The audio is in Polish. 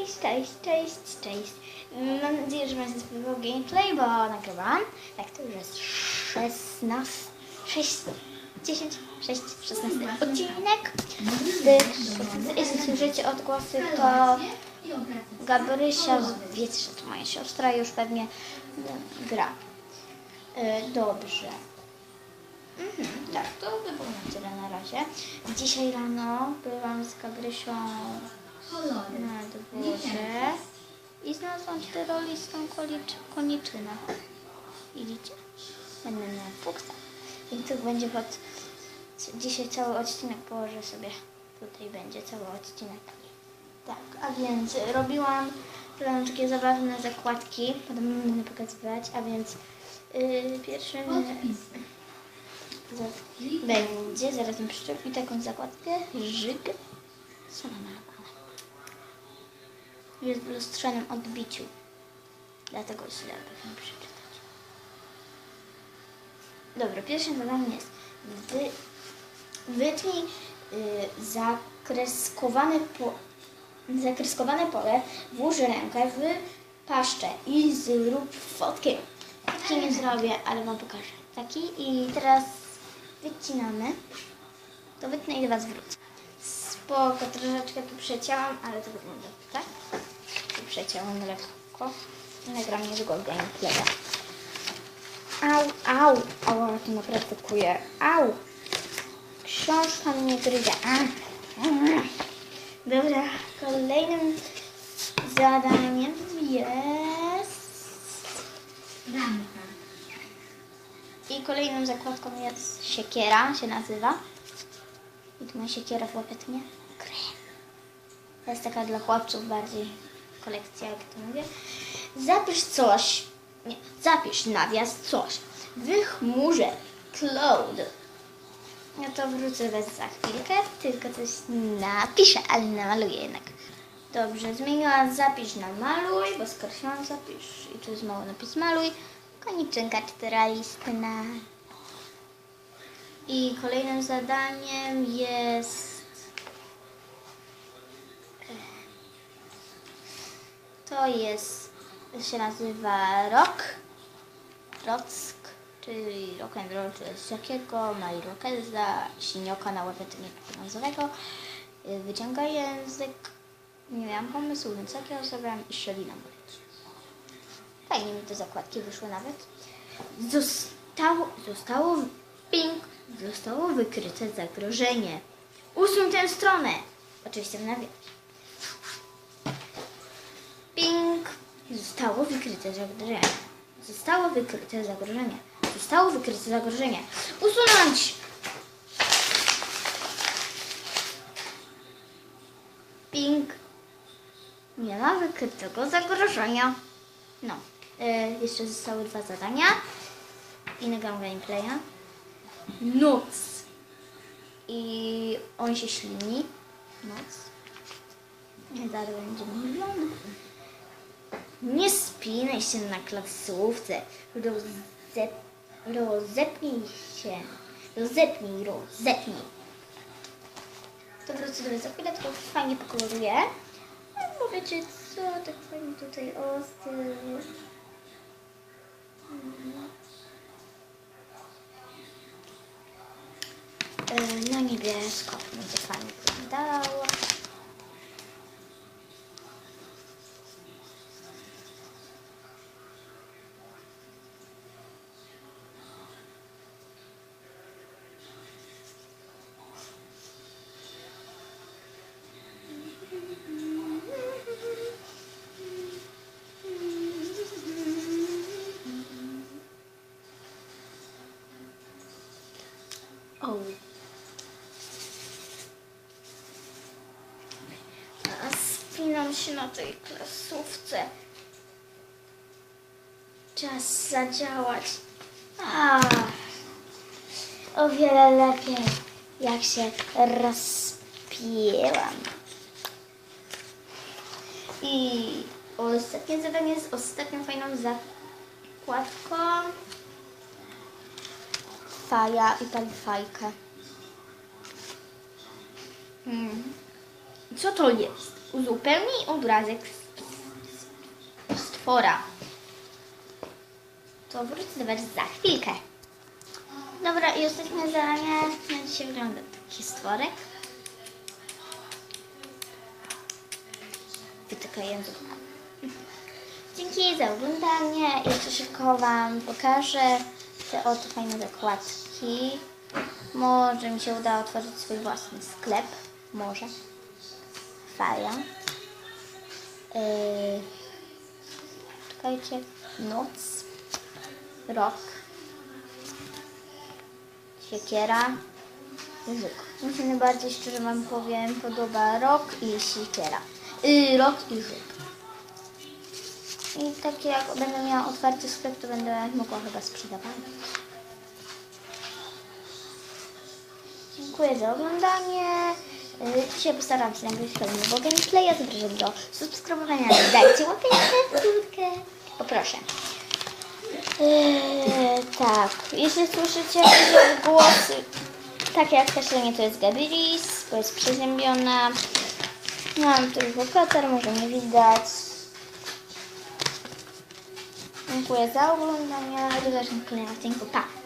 Cześć, cześć, cześć, cześć. Mam nadzieję, że się spodobał gameplay, bo nagrywałam. Tak, to już jest 16, 6, 10, 6, 16 odcinek. Gdy, jeśli słyszycie odgłosy, to Gabrysia, wiecie, że to moja siostra, już pewnie e, gra. E, Dobrze. Mhm, tak, to by było na tyle na razie. Dzisiaj rano byłam z Gabrysią na dworze i znalazłam kolicz- koniczynę. Widzicie? Będę miała fuksa. I tu będzie pod... Dzisiaj cały odcinek położę sobie. Tutaj będzie cały odcinek. Tak, a więc robiłam robiłam takie zabawne zakładki. Potem będę pokazywać, a więc yy, pierwszym za- będzie, zaraz mi przyczepi taką zakładkę, żyg. Co namalowane? Jest w lustrzanym odbiciu. Dlatego źle pewnie przeczytać. Dobra, pierwszym zadaniem jest wy, wytnij y, zakreskowane, po, zakreskowane pole, włóż rękę w paszczę i zrób fotkę. Taki nie zrobię, ale wam pokażę. Taki i teraz wycinamy. To wytnę i do was wrócę. Spoko, troszeczkę tu przecięłam, ale to wygląda tak. Tu przecięłam lekko. Nagram niedługo gameplaya. Au, au, au, to naprawdę kuje. Au. Książka mnie gryzie. Dobra, kolejnym zadaniem jest... I kolejną zakładką jest siekiera, się nazywa. I tu ma siekiera w łapetnie. Krem. To jest taka dla chłopców bardziej kolekcja, jak to mówię. Zapisz coś. Nie, zapisz nawias coś. W chmurze. Cloud. Ja to wrócę bez za chwilkę, tylko coś napiszę, ale namaluję jednak. Dobrze, zmieniłam zapisz na maluj, bo skreśliłam zapisz i tu jest mały napis maluj. Koniczynka czterolistna. I kolejnym zadaniem jest... To jest, się nazywa rock. Rock, czyli rock and roll, to jest jakiego, ma irokeza, sinioka na łebetnie brązowego. Y, Wyciąga język. Nie miałam pomysłu, więc jakiego zabrałam i szczelina mówić. Fajnie mi te zakładki wyszły nawet. Zostało, zostało, ping, zostało wykryte zagrożenie. Usuń tę stronę. Oczywiście w nawiasie. Ping. Zostało wykryte zagrożenie. Zostało wykryte zagrożenie. Zostało wykryte zagrożenie. Usunąć! Ping. Nie ma wykrytego zagrożenia. No. E, jeszcze zostały dwa zadania. I nagram gameplaya. Noc. I on się ślini. Noc. I zaraz będzie milion. Nie spinaj się na klasówce. Rozep, rozepnij się. Rozepnij, rozepnij. To wrócę do za chwilę, tylko fajnie pokoloruję. A Powiecie, co tak fajnie tutaj ostry. E, Na niebiesko będzie fajnie wyglądało. Spinam się na tej klasówce. Czas zadziałać. A, o wiele lepiej, jak się rozpięłam. I ostatnie zadanie jest ostatnią fajną zakładką. Faja i pali fajkę. Hmm. Co to jest? uzupełnij obrazek stwora. To wrócę do Was za chwilkę. Dobra, i ostatnie zadanie na dzisiaj wygląda taki stworek. Wytyka język. Dzięki za oglądanie. Jeszcze szybko Wam pokażę te oto fajne zakładki. Może mi się uda otworzyć swój własny sklep. Może. Fajnie. Yy, czekajcie. Noc. Rok. Siekiera. Żuk. Mi się najbardziej szczerze Wam powiem podoba rok i siekiera. Yy, rok i żuk. I takie jak będę miała otwarty sklep, to będę mogła chyba sprzedawać. Dziękuję za oglądanie. Y, Dzisiaj postaram się nagrać kolejnego gameplaya. Zapraszam do subskrybowania. Dajcie górkę. Poproszę. Yy, tak, jeśli słyszycie odgłosy, takie jak kaszlenie, to jest Gabiris, bo jest przeziębiona. Mam tylko kotar, może nie widać. Dziękuję za oglądanie. Do zobaczenia w kolejnym odcinku. Pa!